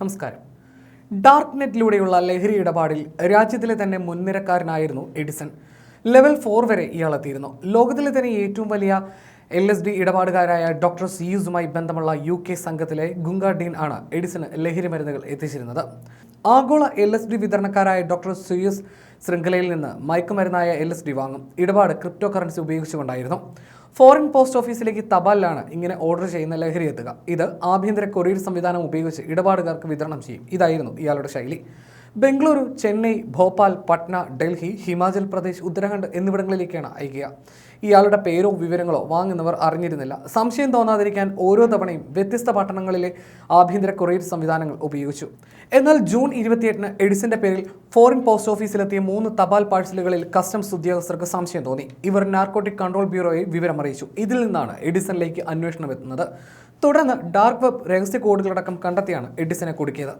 നമസ്കാരം. ഡാർക്ക് നെറ്റിലൂടെയുള്ള ലഹരി ഇടപാടിൽ രാജ്യത്തിലെ തന്നെ മുൻനിരക്കാരനായിരുന്നു എഡിസൺ. ലെവൽ ഫോർ വരെ ഇയാൾ എത്തിയിരുന്നു. ലോകത്തിലെ തന്നെ ഏറ്റവും വലിയ എൽ എസ് ഡി ഇടപാടുകാരായ ഡോക്ടർ സിയൂസുമായി ബന്ധമുള്ള യു കെ സംഘത്തിലെ ഗുങ്ക ഡീൻ ആണ് എഡിസന് ലഹരി മരുന്നുകൾ എത്തിച്ചിരുന്നത്. ആഗോള എൽ എസ് ഡി വിതരണക്കാരായ ഡോക്ടർ സിയൂസ് ശൃംഖലയിൽ നിന്ന് മയക്കുമരുന്നായ എൽ എസ് ഡി വാങ്ങും. ഇടപാട് ക്രിപ്റ്റോ കറൻസി ഉപയോഗിച്ചുകൊണ്ടായിരുന്നു. ഫോറിൻ പോസ്റ്റ് ഓഫീസിലേക്ക് തപാലിലാണ് ഇങ്ങനെ ഓർഡർ ചെയ്യുന്ന ലഹരി എത്തുക. ഇത് ആഭ്യന്തര കൊറിയർ സംവിധാനം ഉപയോഗിച്ച് ഇടപാടുകാർക്ക് വിതരണം ചെയ്യും. ഇതായിരുന്നു ഇയാളുടെ ശൈലി. ബംഗളൂരു ചെന്നൈ ഭോപ്പാൽ പട്ന ഡൽഹി ഹിമാചൽ പ്രദേശ് ഉത്തരാഖണ്ഡ് എന്നിവിടങ്ങളിലേക്കാണ് അയക്കുക. ഇയാളുടെ പേരോ വിവരങ്ങളോ വാങ്ങുന്നവർ അറിഞ്ഞിരുന്നില്ല. സംശയം തോന്നാതിരിക്കാൻ ഓരോ തവണയും വ്യത്യസ്ത പട്ടണങ്ങളിലെ ആഭ്യന്തര കൊറിയർ സംവിധാനങ്ങൾ ഉപയോഗിച്ചു. എന്നാൽ ജൂൺ ഇരുപത്തിയെട്ടിന് എഡിസിന്റെ പേരിൽ ഫോറിൻ പോസ്റ്റ് ഓഫീസിലെത്തിയ മൂന്ന് തപാൽ പാഴ്സലുകളിൽ കസ്റ്റംസ് ഉദ്യോഗസ്ഥർക്ക് സംശയം തോന്നി. ഇവർ നാർക്കോട്ടിക് കൺട്രോൾ ബ്യൂറോയെ വിവരമറിയിച്ചു. ഇതിൽ നിന്നാണ് എഡിസണിലേക്ക് അന്വേഷണം എത്തുന്നത്. തുടർന്ന് ഡാർക്ക് വെബ് രഹസ്യ കോഡുകളടക്കം കണ്ടെത്തിയാണ് എഡിസനെ കുടുക്കിയത്.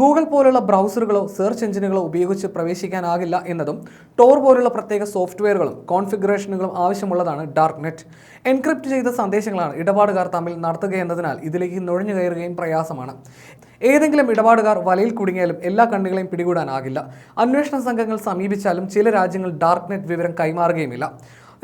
ഗൂഗിൾ പോലുള്ള ബ്രൗസറുകളോ സെർച്ച് എഞ്ചിനുകളോ ഉപയോഗിച്ച് പ്രവേശിക്കാനാകില്ല എന്നതും ടോർ പോലുള്ള പ്രത്യേക സോഫ്റ്റ്വെയറുകളും കോൺഫിഗറേഷനുകളും ആവശ്യമുള്ളതാണ് ഡാർക്ക് നെറ്റ് എൻക്രിപ്റ്റ് ചെയ്ത സന്ദേശങ്ങളാണ് ഇടപാടുകാർ തമ്മിൽ നടത്തുകയെന്നതിനാൽ ഇതിലേക്ക് നുഴഞ്ഞു കയറുകയും പ്രയാസമാണ്. ഏതെങ്കിലും ഇടപാടുകാർ വലയിൽ കുടുങ്ങിയാലും എല്ലാ കണ്ണികളെയും പിടികൂടാനാകില്ല. അന്വേഷണ സംഘങ്ങൾ സമീപിച്ചാലും ചില രാജ്യങ്ങൾ ഡാർക്ക് നെറ്റ് വിവരം കൈമാറുകയുമില്ല.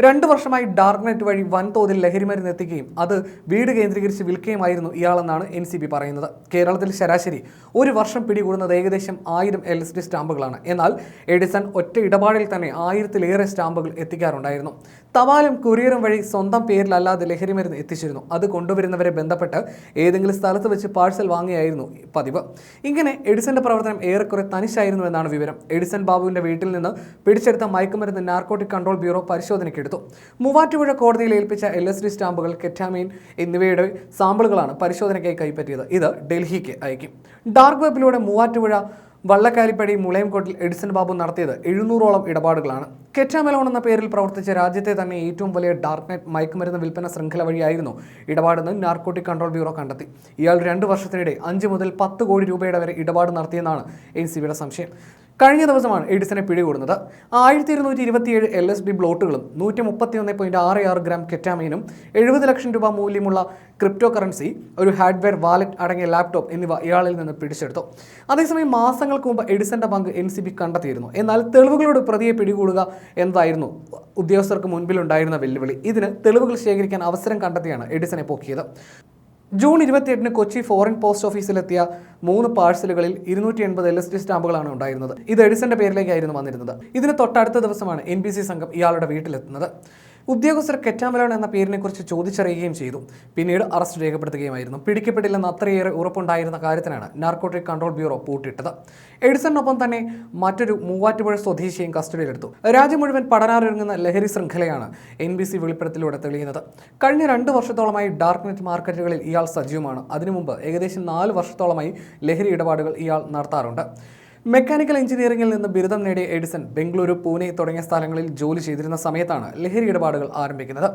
രണ്ടു വർഷമായി ഡാർക്ക് നെറ്റ് വഴി വൻതോതിൽ ലഹരിമരുന്ന് എത്തിക്കുകയും അത് വീട് കേന്ദ്രീകരിച്ച് വിൽക്കുകയുമായിരുന്നു ഇയാളെന്നാണ് എൻ സി ബി പറയുന്നത്. കേരളത്തിൽ ശരാശരി ഒരു വർഷം പിടികൂടുന്നത് ഏകദേശം ആയിരം എൽ എസ് ഡി സ്റ്റാമ്പുകളാണ്. എന്നാൽ എഡിസൺ ഒറ്റ ഇടപാടിൽ തന്നെ ആയിരത്തിലേറെ സ്റ്റാമ്പുകൾ എത്തിക്കാറുണ്ടായിരുന്നു. തപാലും കുറിയറും വഴി സ്വന്തം പേരിലല്ലാതെ ലഹരിമരുന്ന് എത്തിച്ചിരുന്നു. അത് കൊണ്ടുവരുന്നവരെ ബന്ധപ്പെട്ട് ഏതെങ്കിലും സ്ഥലത്ത് വെച്ച് പാഴ്സൽ വാങ്ങിയായിരുന്നു പതിവ്. ഇങ്ങനെ എഡിസന്റെ പ്രവർത്തനം ഏറെക്കുറെ തനിച്ചായിരുന്നു എന്നാണ് വിവരം. എഡിസൺ ബാബുവിന്റെ വീട്ടിൽ നിന്ന് പിടിച്ചെടുത്ത മയക്കുമരുന്ന് നാർക്കോട്ടിക് കൺട്രോൾ ബ്യൂറോ പരിശോധനയ്ക്കെടുത്തു. മൂവാറ്റുപുഴ കോടതിയിൽ ഏൽപ്പിച്ച എൽ എസ് ഡി സ്റ്റാമ്പുകൾ കെറ്റാമീൻ എന്നിവയുടെ സാമ്പിളുകളാണ് പരിശോധനയ്ക്കായി കൈപ്പറ്റിയത്. ഇത് ഡൽഹിക്ക് അയക്കും. ഡാർക്ക് വെബിലൂടെ മൂവാറ്റുപുഴ വള്ളക്കാലിപ്പടി മുളയംകോട്ടിൽ എഡിസൺ ബാബു നടത്തിയത് എഴുന്നൂറോളം ഇടപാടുകളാണ്. കെറ്റാമെലോൺ എന്ന പേരിൽ പ്രവർത്തിച്ച രാജ്യത്തെ തന്നെ ഏറ്റവും വലിയ ഡാർക്ക് നെറ്റ് മയക്കുമരുന്ന് വിൽപ്പന ശൃംഖല വഴിയായിരുന്നു ഇടപാടെന്ന് നാർക്കോട്ടിക് കൺട്രോൾ ബ്യൂറോ കണ്ടെത്തി. ഇയാൾ രണ്ട് വർഷത്തിനിടെ അഞ്ച് മുതൽ പത്ത് കോടി രൂപയുടെ വരെ ഇടപാട് നടത്തിയെന്നാണ് എൻ സംശയം. കഴിഞ്ഞ ദിവസമാണ് എഡിസനെ പിടികൂടുന്നത്. ആയിരത്തി ഇരുന്നൂറ്റി ഇരുപത്തിയേഴ് എൽ എസ് ഡി ബ്ലോട്ടുകളും നൂറ്റി മുപ്പത്തി ഒന്ന് പോയിന്റ് ആറ് ആറ് ഗ്രാം കെറ്റാമീനും എഴുപത് ലക്ഷം രൂപ മൂല്യമുള്ള ക്രിപ്റ്റോ കറൻസി ഒരു ഹാർഡ്വെയർ വാലറ്റ് അടങ്ങിയ ലാപ്ടോപ്പ് എന്നിവ ഇയാളിൽ നിന്ന് പിടിച്ചെടുത്തു. അതേസമയം മാസങ്ങൾക്ക് മുമ്പ് എഡിസന്റെ പങ്ക് എൻ സി ബി കണ്ടെത്തിയിരുന്നു. എന്നാൽ തെളിവുകളോട് പ്രതിയെ പിടികൂടുക എന്നതായിരുന്നു ഉദ്യോഗസ്ഥർക്ക് മുൻപിലുണ്ടായിരുന്ന വെല്ലുവിളി. ഇതിന് തെളിവുകൾ ശേഖരിക്കാൻ അവസരം കണ്ടെത്തിയാണ് എഡിസനെ പോക്കിയത്. ജൂൺ ഇരുപത്തിയെട്ടിന് കൊച്ചി ഫോറിൻ പോസ്റ്റ് ഓഫീസിലെത്തിയ മൂന്ന് പാഴ്സലുകളിൽ ഇരുന്നൂറ്റി എൺപത് എൽ എസ് ഡി സ്റ്റാമ്പുകളാണ് ഉണ്ടായിരുന്നത്. ഇത് എഡിസന്റെ പേരിലേക്കായിരുന്നു വന്നിരുന്നത്. ഇതിന് തൊട്ടടുത്ത ദിവസമാണ് എൻ ബി സി സംഘം ഇയാളുടെ വീട്ടിലെത്തുന്നത്. ഉദ്യോഗസ്ഥർ കെറ്റാമലോൺ എന്ന പേരിനെക്കുറിച്ച് ചോദിച്ചറിയുകയും ചെയ്തു. പിന്നീട് അറസ്റ്റ് രേഖപ്പെടുത്തുകയുമായിരുന്നു. പിടിക്കപ്പെടില്ലെന്ന് അത്രയേറെ ഉറപ്പുണ്ടായിരുന്ന കാര്യത്തിനാണ് നാർക്കോട്ടിക് കൺട്രോൾ ബ്യൂറോ പൂട്ടിട്ടത് എഡിസണിനൊപ്പം തന്നെ മറ്റൊരു മൂവാറ്റുപുഴ സ്വദേശിയും കസ്റ്റഡിയിലെടുത്തു. രാജ്യം മുഴുവൻ പഠനാറൊരുങ്ങുന്ന ലഹരി ശൃംഖലയാണ് എൻ ബി സി വെളിപ്പെടുത്തലൂടെ തെളിയുന്നത്. കഴിഞ്ഞ രണ്ട് വർഷത്തോളമായി ഡാർക്ക് നെറ്റ് മാർക്കറ്റുകളിൽ ഇയാൾ സജീവമാണ്. അതിനു മുമ്പ് ഏകദേശം നാല് വർഷത്തോളമായി ലഹരി ഇടപാടുകൾ ഇയാൾ നടത്താറുണ്ട്. മെക്കാനിക്കൽ എഞ്ചിനീയറിംഗിൽ നിന്ന് ബിരുദം നേടിയ എഡിസൺ ബംഗളൂരു പൂനെ തുടങ്ങിയ സ്ഥലങ്ങളിൽ ജോലി ചെയ്തിരുന്ന സമയത്താണ് ലഹരി ഇടപാടുകൾ ആരംഭിക്കുന്നത്.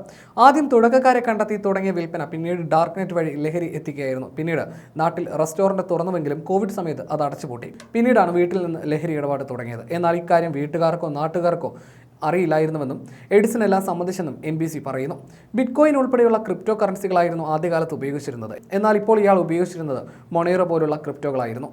ആദ്യം തുടക്കക്കാരെ കണ്ടെത്തി തുടങ്ങിയ വിൽപ്പന പിന്നീട് ഡാർക്ക് നെറ്റ് വഴി ലഹരി എത്തിക്കുകയായിരുന്നു. പിന്നീട് നാട്ടിൽ റെസ്റ്റോറന്റ് തുറന്നുവെങ്കിലും കോവിഡ് സമയത്ത് അത് അടച്ചുപൂട്ടി. പിന്നീടാണ് വീട്ടിൽ നിന്ന് ലഹരി ഇടപാട് തുടങ്ങിയത്. എന്നാൽ ഇക്കാര്യം വീട്ടുകാർക്കോ നാട്ടുകാർക്കോ അറിയില്ലായിരുന്നുവെന്നും എഡിസൺ എല്ലാം സമ്മതിച്ചെന്നും എൻ ബി സി പറയുന്നു. ബിറ്റ്കോയിൻ ഉൾപ്പെടെയുള്ള ക്രിപ്റ്റോ കറൻസികളായിരുന്നു ആദ്യകാലത്ത് ഉപയോഗിച്ചിരുന്നത്. എന്നാൽ ഇപ്പോൾ ഇയാൾ ഉപയോഗിച്ചിരുന്നത് മൊണേറോ പോലുള്ള ക്രിപ്റ്റോകളായിരുന്നു